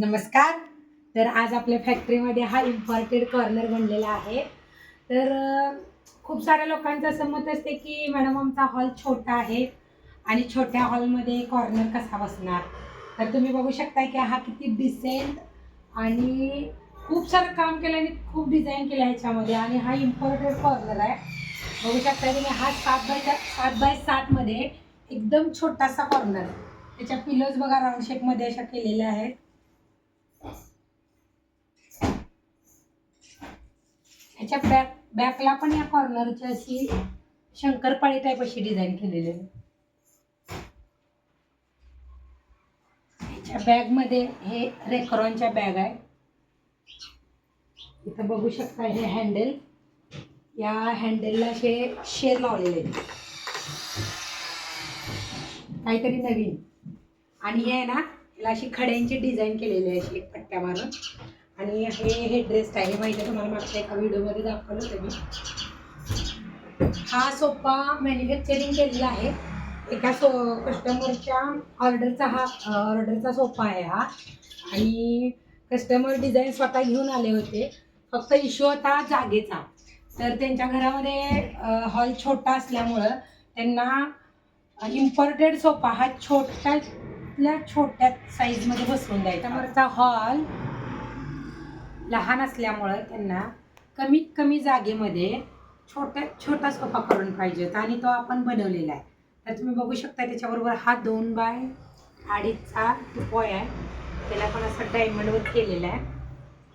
नमस्कार. तर आज आपल्या फॅक्टरीमध्ये हा इम्पॉर्टेड कॉर्नर बनलेला आहे. तर खूप साऱ्या लोकांचं असं मत असते की मॅडम आमचा हॉल छोटा आहे आणि छोट्या हॉलमध्ये कॉर्नर कसा बसणार? तर तुम्ही बघू शकता की हा किती डिसेंट आणि खूप सारं काम केलं आणि खूप डिझाईन केलं ह्याच्यामध्ये आणि हा इम्पॉर्टेड कॉर्नर आहे. बघू शकता तुम्ही हा सात बाय सात बाय सातमध्ये एकदम छोटासा कॉर्नर आहे. त्याच्या पिलोज बघा राऊंड शेपमध्ये अशा केलेल्या आहेत. ह्याच्या बॅक बॅकला पण या कॉर्नरची अशी शंकरपाळी टाईप अशी डिझाईन केलेली आहे. ह्याच्या बॅगमध्ये हे रेक्रॉनच्या बॅग आहे. इथं बघू शकता हे हँडल या हँडलला असे शेर लावलेले आहेत. काहीतरी नवीन. आणि हे आहे ना याला अशी खड्यांची डिझाईन केलेली आहे अशी पट्ट्या मारून. आणि हे हे ड्रेस आहे. माहिती आहे तुम्हाला? मागच्या एका व्हिडिओमध्ये दाखवलं होतं मी. हा सोफा मॅन्युफॅक्चरिंग केलेला आहे. एका सो कस्टमरच्या ऑर्डरचा हा ऑर्डरचा सोफा आहे हा. आणि कस्टमर डिझाईन स्वतः घेऊन आले होते. फक्त इश्यू होता जागेचा. तर त्यांच्या घरामध्ये हॉल छोटा असल्यामुळं त्यांना इम्पॉर्टेड सोफा हा छोटा आपल्या छोट्या साईजमध्ये बसवून द्यायचा. वरचा हॉल लहान असल्यामुळं त्यांना कमीत कमी जागेमध्ये छोट्या छोटा सोफा करून पाहिजे होता आणि तो आपण बनवलेला आहे. तर तुम्ही बघू शकता त्याच्याबरोबर हा दोन बाय अडीचचा टुपॉय आहे. त्याला पण असं डायमंडवर केलेला आहे.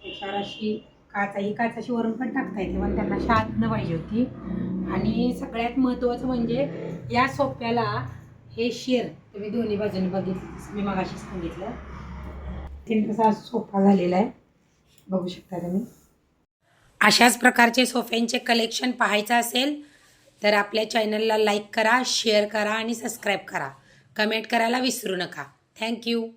त्याच्यावर अशी काचा ही काच अशी वरून पण टाकता येते पण त्यांना शात न पाहिजे होती. आणि सगळ्यात महत्त्वाचं म्हणजे या सोप्याला हे शेर तुम्ही दोन्ही बाजूने बघितलं मी मगाशी सांगितलं. तीन कसा सोफा झालेला आहे बघू शकता तुम्ही. अशाच प्रकारचे सोफ्यांचे कलेक्शन पाहायचं असेल तर आपल्या चॅनलला लाईक करा शेअर करा आणि सबस्क्राईब करा. कमेंट करायला विसरू नका. थँक्यू